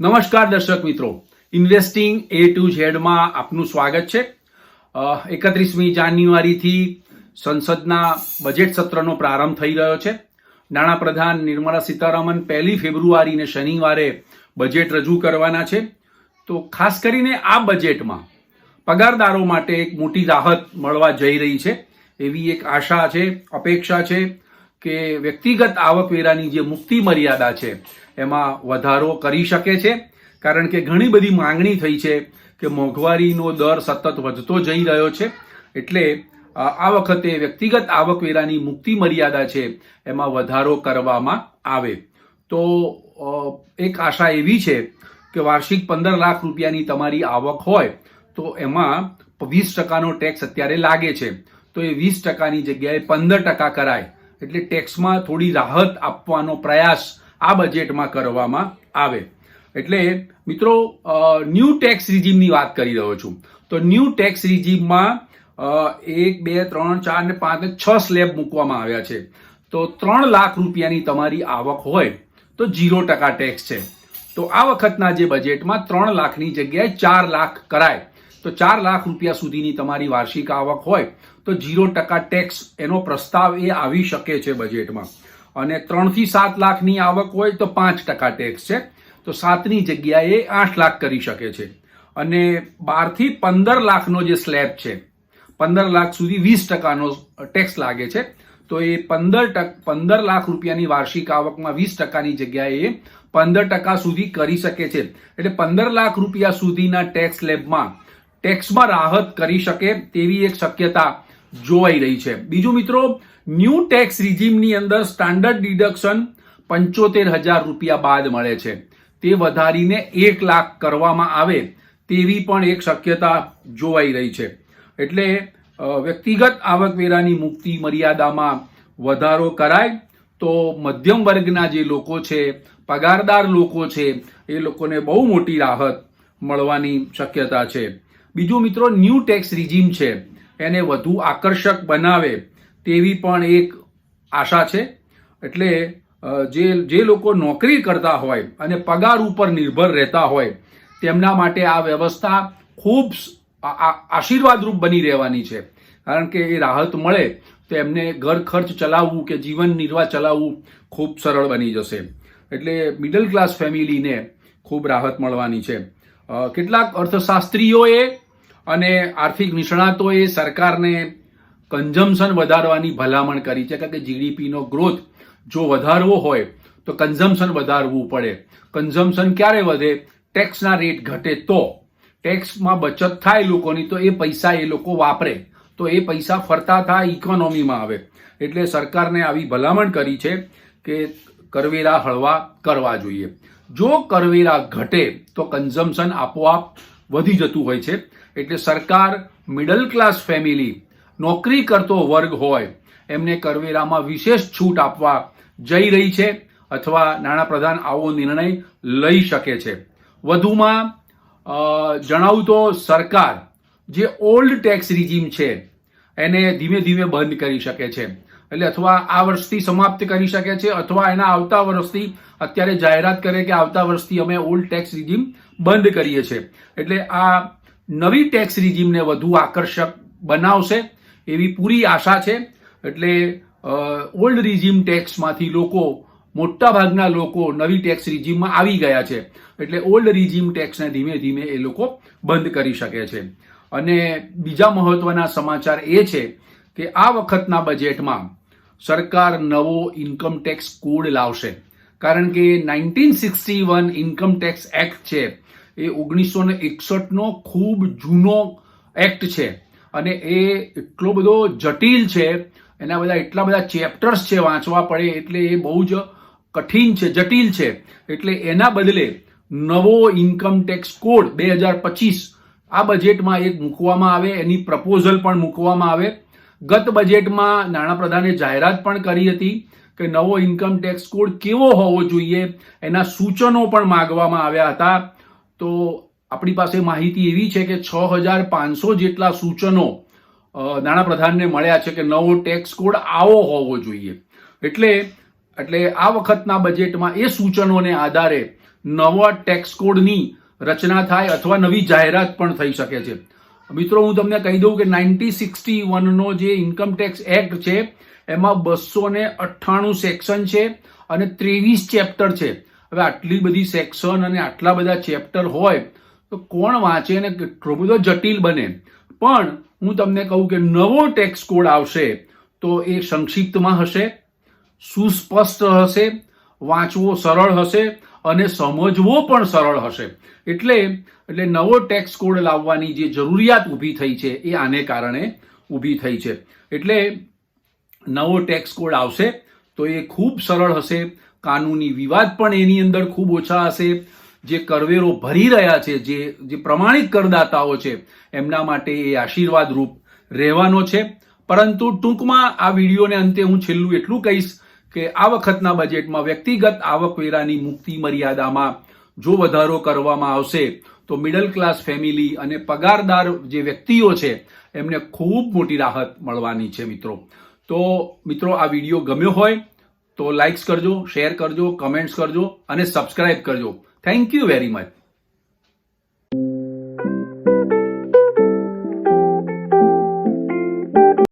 નમસ્કાર દર્શક મિત્રો. ઇન્વેસ્ટિંગ એ ટુ ઝેડમાં આપનું સ્વાગત છે. એકત્રીસમી જાન્યુઆરીથી સંસદના બજેટ સત્રનો પ્રારંભ થઈ રહ્યો છે. નાણાપ્રધાન નિર્મલા સીતારામન પહેલી ફેબ્રુઆરીને શનિવારે બજેટ રજૂ કરવાના છે. તો ખાસ કરીને આ બજેટમાં પગારદારો માટે એક મોટી રાહત મળવા જઈ રહી છે. એવી એક આશા છે, અપેક્ષા છે કે વ્યક્તિગત આવકવેરાની જે મુક્તિ મર્યાદા છે, એમાં વધારો કરી શકે છે. કારણ કે ઘણી બધી માંગણી થઈ છે કે મોંઘવારીનો દર સતત વધતો જઈ રહ્યો છે. એટલે આ વખતે વ્યક્તિગત આવકવેરાની મુક્તિ મર્યાદા છે, એમાં વધારો કરવામાં આવે. તો એક આશા એવી છે કે વાર્ષિક પંદર લાખ રૂપિયાની તમારી આવક હોય, તો એમાં વીસ ટકાનો ટેક્સ અત્યારે લાગે છે. તો એ વીસ ટકાની જગ્યાએ પંદર ટકા કરાય. એટલે ટેક્સમાં થોડી રાહત આપવાનો પ્રયાસ આ બજેટમાં કરવામાં આવે. એટલે મિત્રો ન્યૂ ટેક્સ રિજીમની વાત કરી રહ્યો છું. તો ન્યૂ ટેક્સ રિજીમમાં એક, બે, ત્રણ, ચાર ને પાંચ ને છ સ્લેબ મૂકવામાં આવ્યા છે. તો ત્રણ લાખ રૂપિયાની તમારી આવક હોય તો જીરો ટકા ટેક્સ છે. તો આ વખતના જે બજેટમાં ત્રણ લાખની જગ્યાએ ચાર લાખ કરાય. તો ચાર લાખ રૂપિયા સુધીની તમારી વાર્ષિક આવક હોય તો જીરો ટકા ટેક્સ એનો પ્રસ્તાવ એ આવી શકે છે બજેટમાં અને ત્રણથી સાત લાખની આવક હોય તો પાંચ ટકા ટેક્સ છે. તો સાતની જગ્યાએ આઠ લાખ કરી શકે છે. અને બારથી પંદર લાખનો જે સ્લેબ છે, પંદર લાખ સુધી વીસ ટકાનો ટેક્સ લાગે છે. તો એ પંદર ટક, પંદર લાખ રૂપિયાની વાર્ષિક આવકમાં વીસ ટકાની જગ્યાએ પંદર ટકા સુધી કરી શકે છે. એટલે પંદર લાખ રૂપિયા સુધીના ટેક્સ સ્લેબમાં ટેક્સમાં રાહત કરી શકે તેવી એક શક્યતા જોવાઈ રહી છે. બીજું મિત્રો, ન્યૂ ટેક્સ રિજીમની અંદર સ્ટાન્ડર્ડ ડિડક્શન પંચોતેર હજાર રૂપિયા બાદ મળે છે. તે વધારીને એક લાખ કરવામાં આવે તેવી પણ એક શક્યતા જોવાઈ રહી છે. એટલે વ્યક્તિગત આવકવેરાની મુક્તિ મર્યાદામાં વધારો કરાય તો મધ્યમ વર્ગના જે લોકો છે, પગારદાર લોકો છે, એ લોકોને બહુ મોટી રાહત મળવાની શક્યતા છે. બીજું મિત્રો ન્યૂ ટેક્સ રિજીમ છે. એને વધુ આકર્ષક બનાવે તેવી પણ એક આશા છે. એટલે જે જે લોકો નોકરી કરતા હોય અને પગાર ઉપર નિર્ભર રહેતા હોય, તેમના માટે આ વ્યવસ્થા ખૂબ આશીર્વાદરૂપ બની રહેવાની છે. કારણ કે એ રાહત મળે તો એમને ઘર ખર્ચ ચલાવવું કે જીવન નિર્વાહ ચલાવવું ખૂબ સરળ બની જશે. એટલે મિડલ ક્લાસ ફેમિલીને ખૂબ રાહત મળવાની છે. કેટલાક અર્થશાસ્ત્રીઓએ અને આર્થિક નિષ્ણાતોએ સરકારને કન્ઝમ્પશન વધારવાની ભલામણ કરી છે. કારણ કે જીડીપીનો ગ્રોથ જો વધારવો હોય તો કન્ઝમ્પશન વધારવું પડે. કન્ઝમ્પશન ક્યારે વધે? ટેક્સના રેટ ઘટે તો. ટેક્સમાં બચત થાય લોકોની તો એ પૈસા એ લોકો વાપરે. તો એ પૈસા ફરતા થાય ઇકોનોમીમાં આવે. એટલે સરકારને આવી ભલામણ કરી છે કે કરવેરા હળવા કરવા જોઈએ. જો કરવેરા ઘટે તો કન્ઝમ્પશન આપોઆપ વધી જતું હોય છે. એટલે સરકાર મિડલ ક્લાસ ફેમિલી નોકરી કરતો વર્ગ હોય, એમને કરવેરામાં વિશેષ છૂટ આપવા જઈ રહી છે અથવા નાણાપ્રધાન આવો નિર્ણય લઈ શકે છે. વધુમાં જણાવું તો સરકાર જે ઓલ્ડ ટેક્સ રિજીમ છે, એને ધીમે ધીમે બંધ કરી શકે છે. એટલે અથવા આ વર્ષથી સમાપ્ત કરી શકે છે અથવા એના આવતા વર્ષથી અત્યારે જાહેરાત કરે કે આવતા વર્ષથી અમે ઓલ્ડ ટેક્સ રિજીમ બંધ કરીએ છીએ. એટલે આ નવી ટેક્સ રિજીમને વધુ આકર્ષક બનાવશે એવી પૂરી આશા છે. એટલે ઓલ્ડ રિજીમ ટેક્સમાંથી લોકો મોટાભાગના લોકો નવી ટેક્સ રિજીમમાં આવી ગયા છે. એટલે ઓલ્ડ રિજીમ ટેક્સને ધીમે ધીમે એ લોકો બંધ કરી શકે છે. અને બીજા મહત્વના સમાચાર એ છે કે આ વખતના બજેટમાં સરકાર નવો ઇન્કમ ટેક્સ કોડ લાવશે. કારણ કે nineteen sixty one income tax act છે. એ ઓગણીસો ને એકસઠનો ખૂબ જૂનો એક્ટ છે. અને એ એટલો બધો જટિલ છે, એના બધા એટલા બધા ચેપ્ટર્સ છે વાંચવા પડે, એટલે એ બહુ જ કઠિન છે, જટિલ છે. એટલે એના બદલે નવો ઇન્કમ ટેક્સ કોડ બે હજાર પચીસ આ બજેટમાં એક મૂકવામાં આવે, એની પ્રપોઝલ પણ મૂકવામાં આવે. ગત બજેટમાં નાણાપ્રધાને જાહેરાત પણ કરી હતી કે નવો ઇન્કમ ટેક્સ કોડ કેવો હોવો જોઈએ, એના સૂચનો પણ માગવામાં આવ્યા હતા. તો આપણી પાસે માહિતી એવી છે કે છ હજાર પાંચસો જેટલા સૂચનો નાણાપ્રધાનને મળ્યા છે કે નવો ટેક્સ કોડ આવો હોવો જોઈએ. એટલે એટલે આ વખતના બજેટમાં એ સૂચનોને આધારે નવા ટેક્સ કોડની રચના થાય અથવા નવી જાહેરાત પણ થઈ શકે છે. મિત્રો, હું તમને કહી દઉં કે નાઇન્ટી સિક્સટી વનનો જે ઇન્કમ ટેક્સ એક્ટ છે, એમાં બસો અઠ્ઠાણું સેક્શન છે અને ત્રેવીસ ચેપ્ટર છે. હવે આટલી બધી સેક્શન અને આટલા બધા ચેપ્ટર હોય, તો કોણ વાંચે ને કેટલો બધો જટિલ બને? પણ હું તમને કહું કે નવો ટેક્સ કોડ આવશે, તો એ સંક્ષિપ્તમાં હશે, સુસ્પષ્ટ હશે, વાંચવો સરળ હશે અને સમજવો પણ સરળ હશે. એટલે એટલે નવો ટેક્સ કોડ લાવવાની જે જરૂરિયાત ઊભી થઈ છે, એ આને કારણે ઊભી થઈ છે. એટલે, નવો ટેક્સ કોડ આવશે, તો એ ખૂબ સરળ હશે કાનૂની વિવાદ પણ એની અંદર ખૂબ ઓછા હશે. જે કરવેરો ભરી રહ્યા છે, જે જે પ્રમાણિત કરદાતાઓ છે, એમના માટે એ આશીર્વાદ રૂપ રહેવાનો છે. પરંતુ ટૂંકમાં આ વિડીયોને અંતે હું છેલ્લું એટલું કહીશ કે આ વખતના બજેટમાં વ્યક્તિગત આવકવેરાની મુક્તિ મર્યાદામાં જો વધારો કરવામાં આવશે, તો મિડલ ક્લાસ ફેમિલી અને પગારદાર જે વ્યક્તિઓ છે, એમને ખૂબ મોટી રાહત મળવાની છે મિત્રો. તો મિત્રો, આ વીડિયો ગમ્યો હોય તો લાઇક્સ કરજો શેર કરજો કમેન્ટ્સ કરજો અને સબસ્ક્રાઇબ કરજો. Thank you very much